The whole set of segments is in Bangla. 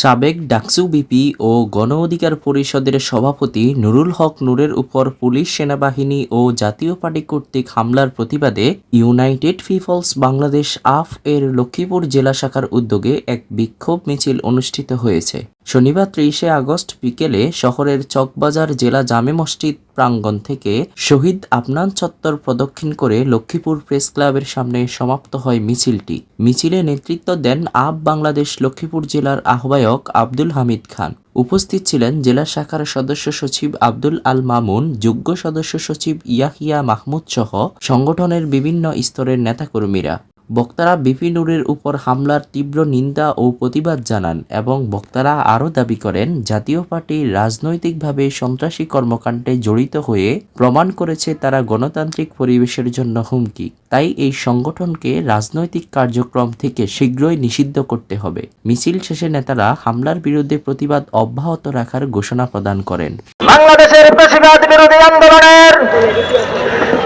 সাবেক ডাকসু বিপি ও গণ অধিকার পরিষদের সভাপতি নুরুল হক নূরের উপর পুলিশ সেনাবাহিনী ও জাতীয় পার্টি কর্তৃক হামলার প্রতিবাদে ইউনাইটেড পিপলস বাংলাদেশ আফ এর লক্ষ্মীপুর জেলা শাখার উদ্যোগে এক বিক্ষোভ মিছিল অনুষ্ঠিত হয়েছে। শনিবার ত্রিশে আগস্ট বিকেলে শহরের চকবাজার জেলা জামে মসজিদ প্রাঙ্গণ থেকে শহীদ আফনান চত্বর প্রদক্ষিণ করে লক্ষ্মীপুর প্রেস ক্লাবের সামনে সমাপ্ত হয় মিছিলটি। মিছিলে নেতৃত্ব দেন আপ বাংলাদেশ লক্ষ্মীপুর জেলার আহ্বায়ক আব্দুল হামিদ খান। উপস্থিত ছিলেন জেলা শাখার সদস্য সচিব আব্দুল আল মামুন যোগ্য সদস্য সচিব ইয়াহিয়া মাহমুদ সহ সংগঠনের বিভিন্ন স্তরের নেতাকর্মীরা। বক্তারা বিপি নুরের উপর হামলার তীব্র নিন্দা ও প্রতিবাদ জানান এবং বক্তারা আরও দাবি করেন, জাতীয় পার্টি রাজনৈতিকভাবে সন্ত্রাসী কর্মকাণ্ডে জড়িত হয়ে প্রমাণ করেছে তারা গণতান্ত্রিক পরিবেশের জন্য হুমকি। তাই এই সংগঠনকে রাজনৈতিক কার্যক্রম থেকে শীঘ্রই নিষিদ্ধ করতে হবে। মিছিল শেষে নেতারা হামলার বিরুদ্ধে প্রতিবাদ অব্যাহত রাখার ঘোষণা প্রদান করেন। বাংলাদেশের বেশিরভাগ বিরোধী আন্দোলনের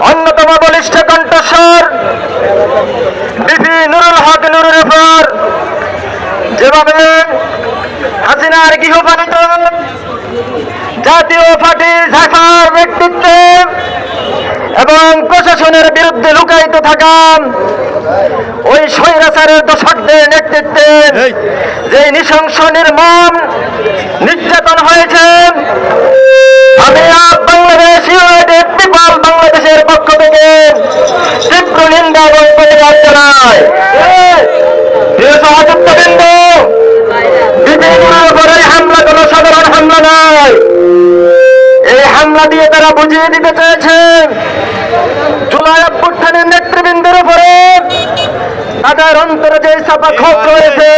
অন্যতম বলিষ্ঠ কণ্ঠস্বর বিপি নুরুল হক নুরুর উপর যেভাবে হাসিনার গৃহপালিত জাতীয় পার্টি শাখার ব্যক্তিত্বে এবং প্রশাসনের বিরুদ্ধে লুকায়িত থাকা ওই স্বৈরাচারের দশকদের নেতৃত্বে যে নৃশংস নির্মম নির্যাতন হয়েছে আমি আপ বাংলাদেশ ইউনাইটেড পিপল বাংলাদেশের পক্ষ থেকে তীব্র নিন্দা এবং প্রতিবাদ জানাই প্রিয় সহযুক্তবৃন্দ বিভিন্ন উপরে হামলা কোনো সাধারণ হামলা নয় এই হামলা দিয়ে তারা বুঝিয়ে দিতে চেয়েছে জুলাই অভ্যুত্থানের নেতৃবৃন্দের উপরে তাদের অন্তরে যে চাপা ক্ষোভ রয়েছে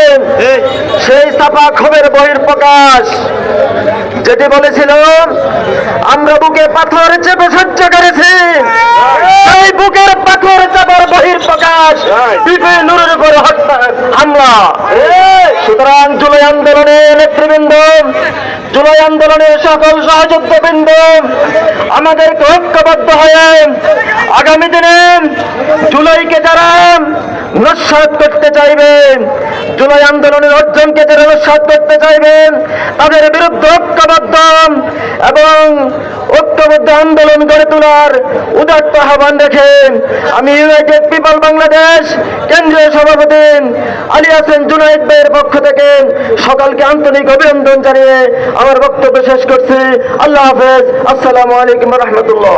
সেই চাপা ক্ষোভের বহির প্রকাশ যেটি বলেছিল আমরা বুকে পাথর চেপে সহ্য করেছি। সেই বুকের পাথর চাপার বহির প্রকাশ বিপিন নুরের উপর হত্যা হামলা। জুলাই আন্দোলনের নেতৃবৃন্দ, জুলাই আন্দোলনের সকল সহযোগবৃন্দ আমাদেরকে ঐক্যবদ্ধ হয়ে আগামী দিনে জুলাইকে যারা নস্বাত করতে চাইবেন জুলাই আন্দোলনের অর্জনকে যারা নস্বাত করতে চাইবেন তাদের বিরুদ্ধে ঐক্যবদ্ধ এবং ঐক্যবদ্ধ আন্দোলন গড়ে তোলার উদাত্ত আহ্বান রেখেন আমি ইউনাইটেড পিপল বাংলাদেশ কেন্দ্রীয় সভাপতি হাসেন জুনাইদ ভাইয়ের পক্ষ থেকে। সকালকে আন্তরিক অভিনন্দন জানিয়ে আমার বক্তব্য শেষ করছি। আল্লাহ হাফেজ। আসসালামু আলাইকুম রহমতুল্লাহ।